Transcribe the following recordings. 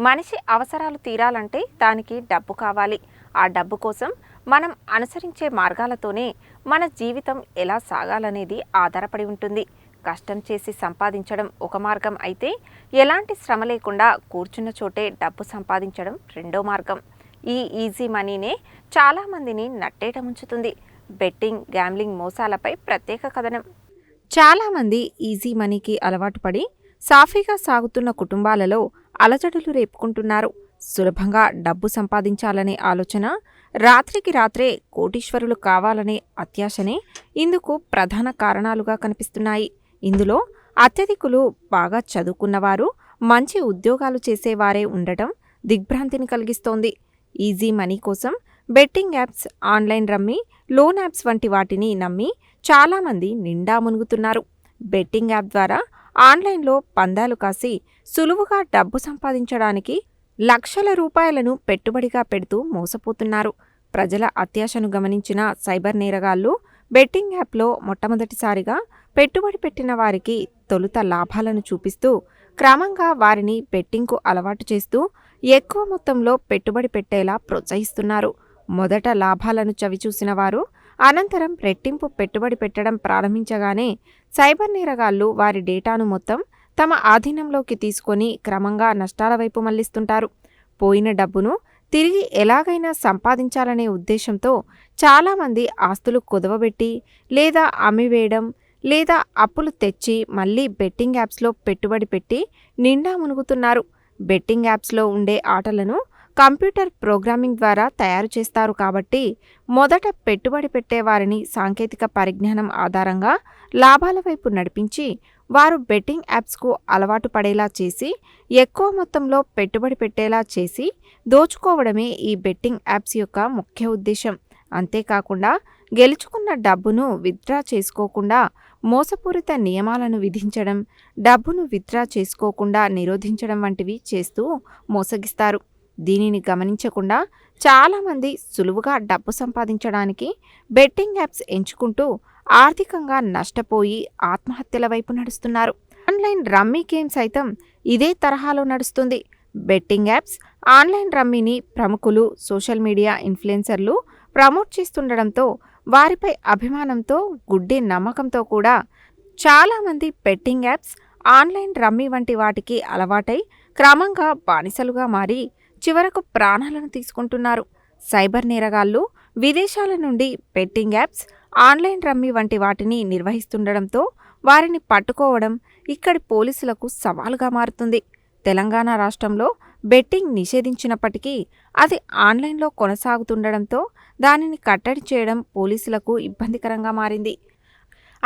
మనిషి అవసరాలు తీరాలంటే దానికి డబ్బు కావాలి. ఆ డబ్బు కోసం మనం అనుసరించే మార్గాలతోనే మన జీవితం ఎలా సాగాలనేది ఆధారపడి ఉంటుంది. కష్టం చేసి సంపాదించడం ఒక మార్గం అయితే ఎలాంటి శ్రమ లేకుండా కూర్చున్న చోటే డబ్బు సంపాదించడం రెండో మార్గం. ఈ ఈజీ మనీనే చాలామందిని నట్టేట ముంచుతుంది. బెట్టింగ్ గ్యామ్లింగ్ మోసాలపై ప్రత్యేక కథనం. చాలామంది ఈజీ మనీకి అలవాటు పడి సాఫీగా సాగుతున్న కుటుంబాలలో అలజడులు రేపుకుంటున్నారు. సులభంగా డబ్బు సంపాదించాలనే ఆలోచన రాత్రికి రాత్రే కోటీశ్వరులు కావాలనే అత్యాశనే ఇందుకు ప్రధాన కారణాలుగా కనిపిస్తున్నాయి. ఇందులో అత్యధికులు బాగా చదువుకున్నవారు మంచి ఉద్యోగాలు చేసేవారే ఉండటం దిగ్భ్రాంతిని కలిగిస్తోంది. ఈజీ మనీ కోసం betting apps online rummy loan apps వంటి వాటిని నమ్మి చాలామంది నిండా మునుగుతున్నారు. బెట్టింగ్ యాప్ ద్వారా ఆన్లైన్లో పందాలు కాసి సులువుగా డబ్బు సంపాదించడానికి లక్షల రూపాయలను పెట్టుబడిగా పెడుతూ మోసపోతున్నారు. ప్రజల అత్యాశను గమనించిన సైబర్ నేరగాళ్ళు బెట్టింగ్ యాప్లో మొట్టమొదటిసారిగా పెట్టుబడి పెట్టిన వారికి తొలుత లాభాలను చూపిస్తూ క్రమంగా వారిని బెట్టింగ్కు అలవాటు చేస్తూ ఎక్కువ మొత్తంలో పెట్టుబడి పెట్టేలా ప్రోత్సహిస్తున్నారు. మొదట లాభాలను చవిచూసిన వారు అనంతరం రెట్టింపు పెట్టుబడి పెట్టడం ప్రారంభించగానే సైబర్ నేరగాళ్ళు వారి డేటాను మొత్తం తమ ఆధీనంలోకి తీసుకొని క్రమంగా నష్టాల వైపు మళ్ళిస్తుంటారు. పోయిన డబ్బును తిరిగి ఎలాగైనా సంపాదించాలనే ఉద్దేశంతో చాలామంది ఆస్తులు కుదవబెట్టి లేదా అమ్మివేయడం లేదా అప్పులు తెచ్చి మళ్ళీ బెట్టింగ్ యాప్స్లో పెట్టుబడి పెట్టి నిండా మునుగుతున్నారు. బెట్టింగ్ యాప్స్లో ఉండే ఆటలను కంప్యూటర్ ప్రోగ్రామింగ్ ద్వారా తయారు చేస్తారు కాబట్టి మొదట పెట్టుబడి పెట్టేవారిని సాంకేతిక పరిజ్ఞానం ఆధారంగా లాభాల వైపు నడిపించి వారు బెట్టింగ్ యాప్స్కు అలవాటు పడేలా చేసి ఎక్కువ మొత్తంలో పెట్టుబడి పెట్టేలా చేసి దోచుకోవడమే ఈ బెట్టింగ్ యాప్స్ యొక్క ముఖ్య ఉద్దేశం. అంతేకాకుండా గెలుచుకున్న డబ్బును విత్డ్రా చేసుకోకుండా మోసపూరిత నియమాలను విధించడం డబ్బును విత్డ్రా చేసుకోకుండా నిరోధించడం వంటివి చేస్తూ మోసగిస్తారు. దీనిని గమనించకుండా చాలామంది సులువుగా డబ్బు సంపాదించడానికి బెట్టింగ్ యాప్స్ ఎంచుకుంటూ ఆర్థికంగా నష్టపోయి ఆత్మహత్యల వైపు నడుస్తున్నారు. ఆన్లైన్ రమ్మీ గేమ్ సైతం ఇదే తరహాలో నడుస్తుంది. బెట్టింగ్ యాప్స్ ఆన్లైన్ రమ్మీని ప్రముఖులు సోషల్ మీడియా ఇన్ఫ్లుయెన్సర్లు ప్రమోట్ చేస్తుండడంతో వారిపై అభిమానంతో గుడ్డి నమ్మకంతో కూడా చాలామంది బెట్టింగ్ యాప్స్ ఆన్లైన్ రమ్మీ వంటి వాటికి అలవాటై క్రమంగా బానిసలుగా మారి చివరకు ప్రాణాలను తీసుకుంటున్నారు. సైబర్ నేరగాళ్ళు విదేశాల నుండి బెట్టింగ్ యాప్స్ ఆన్లైన్ రమ్మీ వంటి వాటిని నిర్వహిస్తుండడంతో వారిని పట్టుకోవడం ఇక్కడి పోలీసులకు సవాలుగా మారుతుంది. తెలంగాణ రాష్ట్రంలో బెట్టింగ్ నిషేధించినప్పటికీ అది ఆన్లైన్లో కొనసాగుతుండడంతో దానిని కట్టడి చేయడం పోలీసులకు ఇబ్బందికరంగా మారింది.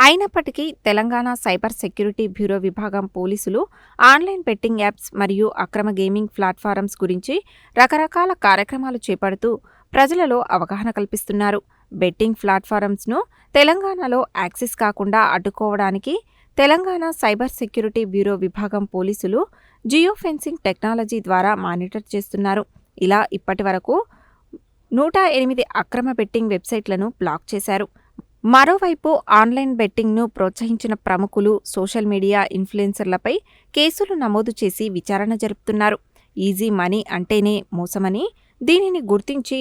అయినప్పటికీ తెలంగాణ సైబర్ సెక్యూరిటీ బ్యూరో విభాగం పోలీసులు ఆన్లైన్ బెట్టింగ్ యాప్స్ మరియు అక్రమ గేమింగ్ ప్లాట్ఫారమ్స్ గురించి రకరకాల కార్యక్రమాలు చేపడుతూ ప్రజలలో అవగాహన కల్పిస్తున్నారు. బెట్టింగ్ ప్లాట్ఫారమ్స్ను తెలంగాణలో యాక్సెస్ కాకుండా అడ్డుకోవడానికి తెలంగాణ సైబర్ సెక్యూరిటీ బ్యూరో విభాగం పోలీసులు జియో ఫెన్సింగ్ టెక్నాలజీ ద్వారా మానిటర్ చేస్తున్నారు. ఇలా ఇప్పటి వరకు నూట ఎనిమిది అక్రమ బెట్టింగ్ వెబ్సైట్లను బ్లాక్ చేశారు. మరోవైపు ఆన్లైన్ బెట్టింగ్ను ప్రోత్సహించిన ప్రముఖులు సోషల్ మీడియా ఇన్ఫ్లుయెన్సర్లపై కేసులు నమోదు చేసి విచారణ జరుపుతున్నారు. ఈజీ మనీ అంటేనే మోసమని దీనిని గుర్తించి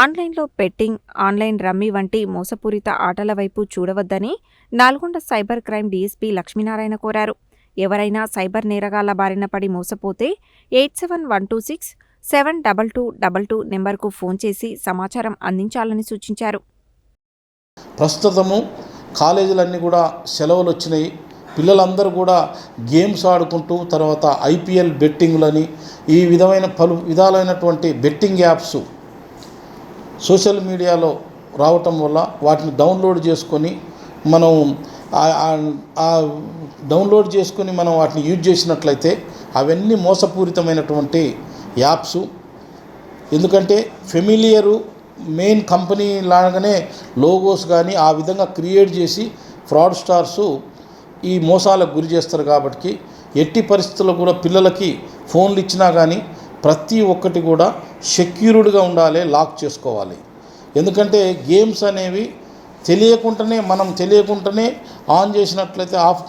ఆన్లైన్లో బెట్టింగ్ ఆన్లైన్ రమ్మీ వంటి మోసపూరిత ఆటల వైపు చూడవద్దని Nalgonda cyber crime DSP Lakshminarayana కోరారు. ఎవరైనా సైబర్ నేరగాళ్ళ బారిన పడి మోసపోతే eight seven one two six seven double two double two నెంబర్కు ఫోన్ చేసి సమాచారం అందించాలని సూచించారు. ప్రస్తుతము కాలేజీలన్నీ కూడా సెలవులు వచ్చినాయి పిల్లలందరూ కూడా గేమ్స్ ఆడుకుంటూ తర్వాత ఐపీఎల్ బెట్టింగ్లని ఈ విధమైన పలు విధాలైనటువంటి బెట్టింగ్ యాప్స్ సోషల్ మీడియాలో రావటం వల్ల వాటిని డౌన్లోడ్ చేసుకొని మనం డౌన్లోడ్ చేసుకొని మనం వాటిని యూజ్ చేసినట్లయితే అవన్నీ మోసపూరితమైనటువంటి యాప్స్. ఎందుకంటే ఫెమిలియరు మెయిన్ కంపెనీ లాగానే లోగోస్ కానీ ఆ విధంగా క్రియేట్ చేసి ఫ్రాడ్ స్టార్స్ ఈ మోసాలకు గురి చేస్తారు కాబట్టి ఎట్టి పరిస్థితుల్లో కూడా పిల్లలకి ఫోన్లు ఇచ్చినా కానీ ప్రతి ఒక్కటి కూడా సెక్యూర్డ్గా ఉండాలి లాక్ చేసుకోవాలి. ఎందుకంటే గేమ్స్ అనేవి తెలియకుండానే మనం తెలియకుండానే ఆన్ చేసినట్లయితే ఆఫ్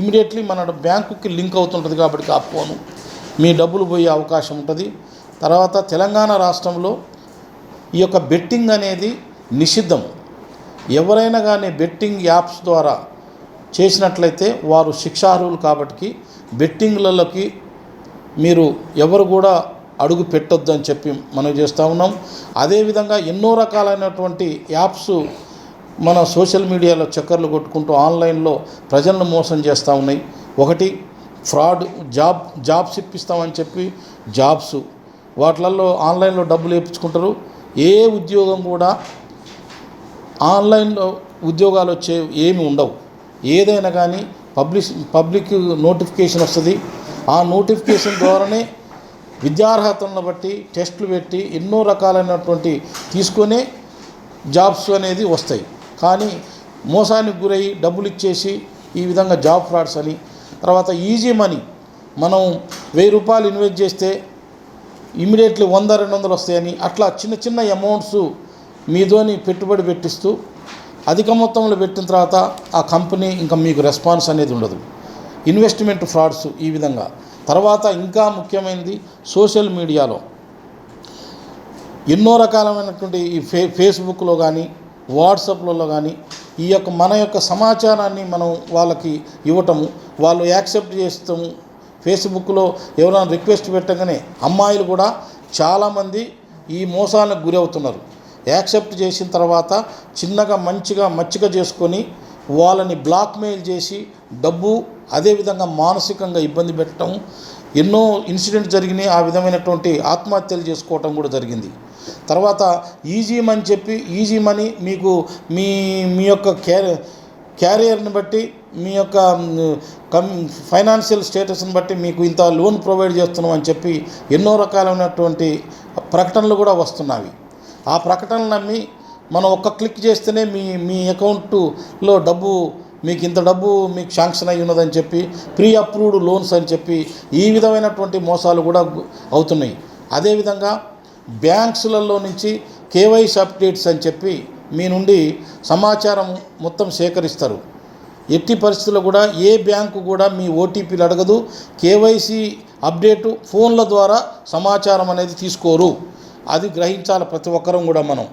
ఇమీడియట్లీ మన బ్యాంకుకి లింక్ అవుతుంటుంది కాబట్టి ఆ ఫోను మీ డబ్బులు పోయే అవకాశం ఉంటుంది. తర్వాత తెలంగాణ రాష్ట్రంలో ఈ యొక్క బెట్టింగ్ అనేది నిషిద్ధం. ఎవరైనా కానీ బెట్టింగ్ యాప్స్ ద్వారా చేసినట్లయితే వారు శిక్షార్హులు కాబట్టి బెట్టింగ్లలోకి మీరు ఎవరు కూడా అడుగు పెట్టొద్దు అని చెప్పి మనం చేస్తూ ఉన్నాం. అదేవిధంగా ఎన్నో రకాలైనటువంటి యాప్స్ మన సోషల్ మీడియాలో చక్కర్లు కొట్టుకుంటూ ఆన్లైన్లో ప్రజలను మోసం చేస్తూ ఉన్నాయి. ఒకటి ఫ్రాడ్ జాబ్ జాబ్స్ ఇప్పిస్తామని చెప్పి జాబ్స్. వాటిలలో ఆన్లైన్లో డబ్బులు ఇప్పించుకుంటారు ఏ ఉద్యోగం కూడా ఆన్లైన్లో ఉద్యోగాలు వచ్చే ఏమి ఉండవు. ఏదైనా కానీ పబ్లిష్ పబ్లిక్ నోటిఫికేషన్ వస్తుంది. ఆ నోటిఫికేషన్ ద్వారానే విద్యార్హతలను బట్టి టెస్టులు పెట్టి ఎన్నో రకాలైనటువంటి తీసుకునే జాబ్స్ అనేది వస్తాయి. కానీ మోసానికి గురై డబ్బులు ఇచ్చేసి ఈ విధంగా జాబ్ ఫ్రాడ్స్ అని తర్వాత ఈజీ మనీ మనం వెయ్యి రూపాయలు ఇన్వెస్ట్ చేస్తే ఇమీడియట్లీ వంద రెండు వందలు వస్తాయని అట్లా చిన్న చిన్న అమౌంట్స్ మీతోని పెట్టుబడి పెట్టిస్తూ అధిక మొత్తంలో పెట్టిన తర్వాత ఆ కంపెనీ ఇంకా మీకు రెస్పాన్స్ అనేది ఉండదు. ఇన్వెస్ట్మెంట్ ఫ్రాడ్స్ ఈ విధంగా. తర్వాత ఇంకా ముఖ్యమైనది సోషల్ మీడియాలో. ఎన్నో రకాలమైనటువంటి ఈ ఫే ఫేస్బుక్లో కానీ వాట్సాప్లలో కానీ ఈ యొక్క మన యొక్క సమాచారాన్ని మనం వాళ్ళకి ఇవ్వటము వాళ్ళు యాక్సెప్ట్ చేస్తాము ఫేస్బుక్లో ఎవరైనా రిక్వెస్ట్ పెట్టగానే అమ్మాయిలు కూడా చాలామంది ఈ మోసాలకు గురి అవుతున్నారు యాక్సెప్ట్ చేసిన తర్వాత చిన్నగా మంచిగా మచ్చిక చేసుకొని వాళ్ళని బ్లాక్మెయిల్ చేసి డబ్బు అదేవిధంగా మానసికంగా ఇబ్బంది పెట్టడం ఎన్నో ఇన్సిడెంట్ జరిగినాయి ఆ విధమైనటువంటి ఆత్మహత్యలు చేసుకోవటం కూడా జరిగింది. తర్వాత ఈజీ మని చెప్పి ఈజీ మనీ మీకు మీ మీ యొక్క కేర్ క్యారియర్ని బట్టి మీ యొక్క కమ్ ఫైనాన్షియల్ స్టేటస్ని బట్టి మీకు ఇంత లోన్ ప్రొవైడ్ చేస్తున్నాం అని చెప్పి ఎన్నో రకాలైనటువంటి ప్రకటనలు కూడా వస్తున్నాయి. ఆ ప్రకటనలు నమ్మి మనం ఒక్క క్లిక్ చేస్తేనే మీ మీ అకౌంట్లో డబ్బు మీకు ఇంత డబ్బు మీకు శాంక్షన్ అయి ఉన్నదని చెప్పి ప్రీ అప్రూవ్డ్ లోన్స్ అని చెప్పి ఈ విధమైనటువంటి మోసాలు కూడా అవుతున్నాయి. అదేవిధంగా బ్యాంక్స్లలో నుంచి కేవైసీ అప్డేట్స్ అని చెప్పి మీ నుండి సమాచారం మొత్తం సేకరిస్తారు. ఎట్టి పరిస్థితుల్లో కూడా ఏ బ్యాంకు కూడా మీ ఓటీపీలు అడగదు. కేవైసీ అప్డేటు ఫోన్ల ద్వారా సమాచారం అనేది తీసుకోరు. అది గ్రహించాలి ప్రతి ఒక్కరం కూడా మనం.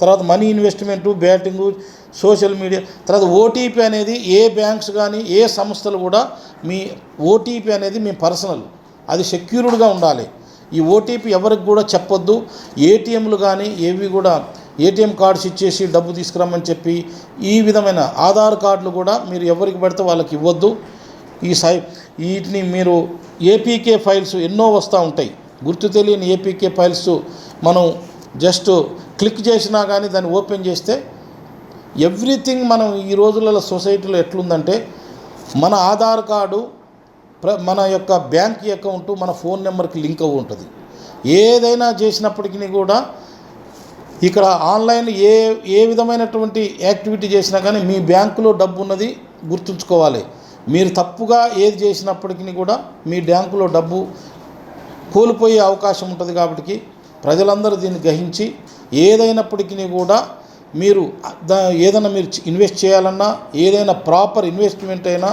తర్వాత money investment betting social media తర్వాత ఓటీపీ అనేది ఏ బ్యాంక్స్ కానీ ఏ సంస్థలు కూడా మీ ఓటీపీ అనేది మీ పర్సనల్. అది సెక్యూర్డ్గా ఉండాలి. ఈ ఓటీపీ ఎవరికి కూడా చెప్పొద్దు. ఏటీఎంలు కానీ ఏవి కూడా ఏటీఎం కార్డ్స్ ఇచ్చేసి డబ్బు తీసుకురమ్మని చెప్పి ఈ విధమైన ఆధార్ కార్డులు కూడా మీరు ఎవరికి పడితే వాళ్ళకి ఇవ్వద్దు. ఈ సై వీటిని మీరు ఏపీకే ఫైల్స్ ఎన్నో వస్తూ ఉంటాయి. గుర్తు తెలియని ఏపీకే ఫైల్స్ మనం జస్ట్ క్లిక్ చేసినా కానీ దాన్ని ఓపెన్ చేస్తే ఎవ్రీథింగ్ మనం ఈ రోజులలో సొసైటీలో ఎట్లుందంటే మన ఆధార్ కార్డు ప్ర మన యొక్క బ్యాంక్ అకౌంట్ మన ఫోన్ నెంబర్కి లింక్ అవి ఉంటుంది ఏదైనా చేసినప్పటికీ కూడా ఇక్కడ ఆన్లైన్ ఏ ఏ విధమైనటువంటి యాక్టివిటీ చేసినా కానీ మీ బ్యాంకులో డబ్బు ఉన్నది గుర్తుంచుకోవాలి. మీరు తప్పుగా ఏది చేసినప్పటికీ కూడా మీ బ్యాంకులో డబ్బు కోల్పోయే అవకాశం ఉంటుంది కాబట్టి ప్రజలందరూ దీన్ని గ్రహించి ఏదైనప్పటికీ కూడా మీరు దా ఏదైనా మీరు ఇన్వెస్ట్ చేయాలన్నా ఏదైనా ప్రాపర్ ఇన్వెస్ట్మెంట్ అయినా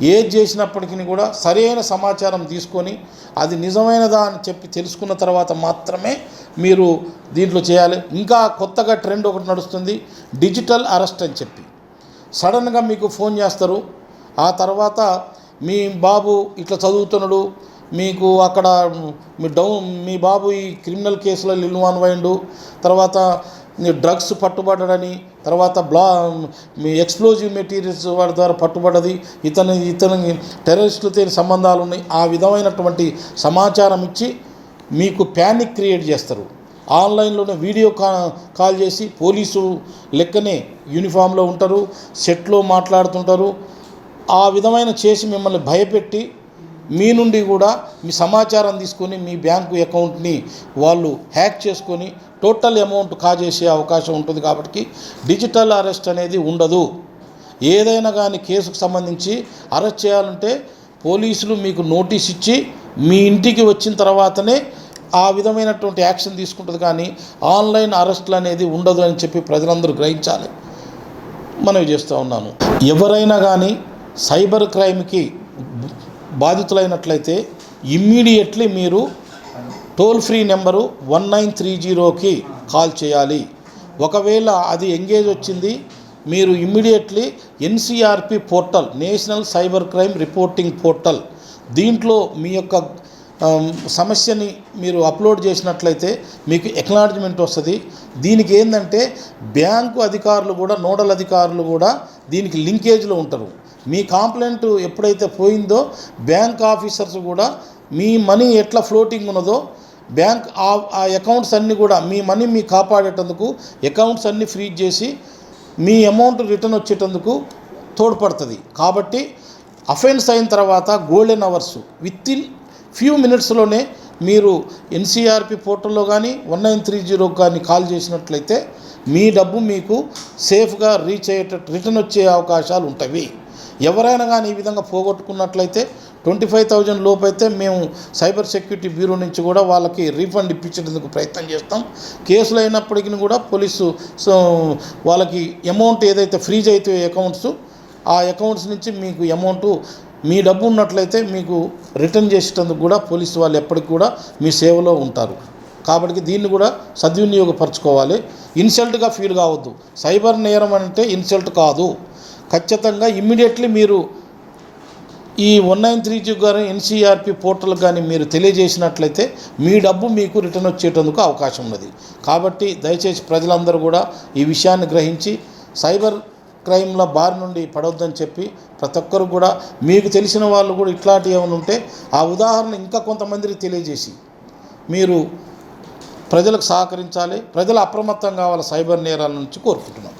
ఏది చేసినప్పటికీ కూడా సరైన సమాచారం తీసుకొని అది నిజమైనదా అని చెప్పి తెలుసుకున్న తర్వాత మాత్రమే మీరు దీంట్లో చేయాలి. ఇంకా కొత్తగా ట్రెండ్ ఒకటి నడుస్తుంది డిజిటల్ అరెస్ట్ అని చెప్పి. సడన్గా మీకు ఫోన్ చేస్తారు ఆ తర్వాత మీ బాబు ఇట్లా చదువుతున్నాడు మీకు అక్కడ మీ డౌన్ మీ బాబు ఈ క్రిమినల్ కేసులో ఇన్వాల్వ్ అయిండు తర్వాత మీ డ్రగ్స్ పట్టుబడ్డాడని తర్వాత బ్లా మీ ఎక్స్ప్లోజివ్ మెటీరియల్స్ వాడి ద్వారా పట్టుబడ్డది. ఇతని ఇతని టెర్రరిస్టులతో సంబంధాలు ఉన్నాయి. ఆ విధమైనటువంటి సమాచారం ఇచ్చి మీకు ప్యానిక్ క్రియేట్ చేస్తారు. ఆన్లైన్లోనే వీడియో కా కాల్ చేసి పోలీసు లెక్కనే యూనిఫామ్లో ఉంటారు సెట్లో మాట్లాడుతుంటారు. ఆ విధమైన చేసి మిమ్మల్ని భయపెట్టి మీ నుండి కూడా మీ సమాచారం తీసుకొని మీ బ్యాంకు అకౌంట్ని వాళ్ళు హ్యాక్ చేసుకొని టోటల్ అమౌంట్ కాజేసే అవకాశం ఉంటుంది కాబట్టి డిజిటల్ అరెస్ట్ అనేది ఉండదు. ఏదైనా కానీ కేసుకు సంబంధించి అరెస్ట్ చేయాలంటే పోలీసులు మీకు నోటీస్ ఇచ్చి మీ ఇంటికి వచ్చిన తర్వాతనే ఆ విధమైనటువంటి యాక్షన్ తీసుకుంటుంది కానీ ఆన్లైన్ అరెస్టులు అనేది ఉండదు అని చెప్పి ప్రజలందరూ గ్రహించాలి. మనవి చేస్తూ ఉన్నాను. ఎవరైనా కానీ సైబర్ క్రైమ్కి బాధితులైనట్లయితే ఇమ్మీడియట్లీ మీరు toll free number one nine three జీరోకి కాల్ చేయాలి. ఒకవేళ అది ఎంగేజ్ వచ్చింది మీరు immediately NCRP portal national cyber crime reporting portal దీంట్లో మీ యొక్క సమస్యని మీరు అప్లోడ్ చేసినట్లయితే మీకు ఎక్నాలజ్మెంట్ వస్తుంది. దీనికి ఏంటంటే బ్యాంకు అధికారులు కూడా నోడల్ అధికారులు కూడా దీనికి లింకేజ్లో ఉంటారు. మీ కాంప్లైంట్ ఎప్పుడైతే పోయిందో బ్యాంక్ ఆఫీసర్స్ కూడా మీ మనీ ఎట్లా ఫ్లోటింగ్ ఉన్నదో బ్యాంక్ ఆ అకౌంట్స్ అన్నీ కూడా మీ మనీ మీ కాపాడేటందుకు అకౌంట్స్ అన్నీ ఫ్రీజ్ చేసి మీ అమౌంట్ రిటర్న్ వచ్చేటందుకు తోడ్పడుతుంది. కాబట్టి అఫెన్స్ అయిన తర్వాత golden hours with in few మినిట్స్లోనే మీరు ఎన్సీఆర్పి పోర్టల్లో కానీ వన్ నైన్ త్రీ జీరోకి కానీ కాల్ చేసినట్లయితే మీ డబ్బు మీకు సేఫ్గా రీచ్ అయ్యేటట్టు రిటర్న్ వచ్చే అవకాశాలు ఉంటాయి. ఎవరైనా కానీ ఈ విధంగా పోగొట్టుకున్నట్లయితే ట్వంటీ ఫైవ్ థౌజండ్ లోపు అయితే మేము సైబర్ సెక్యూరిటీ బ్యూరో నుంచి కూడా వాళ్ళకి రీఫండ్ ఇప్పించేందుకు ప్రయత్నం చేస్తాం. కేసులు అయినప్పటికీ కూడా పోలీసు సో వాళ్ళకి అమౌంట్ ఏదైతే ఫ్రీజ్ అయితే అకౌంట్స్ ఆ అకౌంట్స్ నుంచి మీకు అమౌంట్ మీ డబ్బు ఉన్నట్లయితే మీకు రిటర్న్ చేసేటందుకు కూడా పోలీసు వాళ్ళు ఎప్పటికి కూడా మీ సేవలో ఉంటారు. కాబట్టి దీన్ని కూడా సద్వినియోగపరచుకోవాలి. ఇన్సల్ట్గా ఫీల్ కావద్దు. సైబర్ నేరం అంటే ఇన్సల్ట్ కాదు. ఖచ్చితంగా ఇమ్మీడియట్లీ మీరు ఈ వన్ నైన్ త్రీ జీ కానీ ఎన్సీఆర్పి పోర్టల్ కానీ మీరు తెలియజేసినట్లయితే మీ డబ్బు మీకు రిటర్న్ వచ్చేటందుకు అవకాశం ఉన్నది. కాబట్టి దయచేసి ప్రజలందరూ కూడా ఈ విషయాన్ని గ్రహించి సైబర్ క్రైమ్ల బారి నుండి పడవద్దని చెప్పి ప్రతి ఒక్కరు కూడా మీకు తెలిసిన వాళ్ళు కూడా ఇట్లాంటివి ఏమైనా ఉంటే ఆ ఉదాహరణ ఇంకా కొంతమందికి తెలియజేసి మీరు ప్రజలకు సహకరించాలి. ప్రజలు అప్రమత్తం కావాలి సైబర్ నేరాల నుంచి కోరుకుంటున్నాం.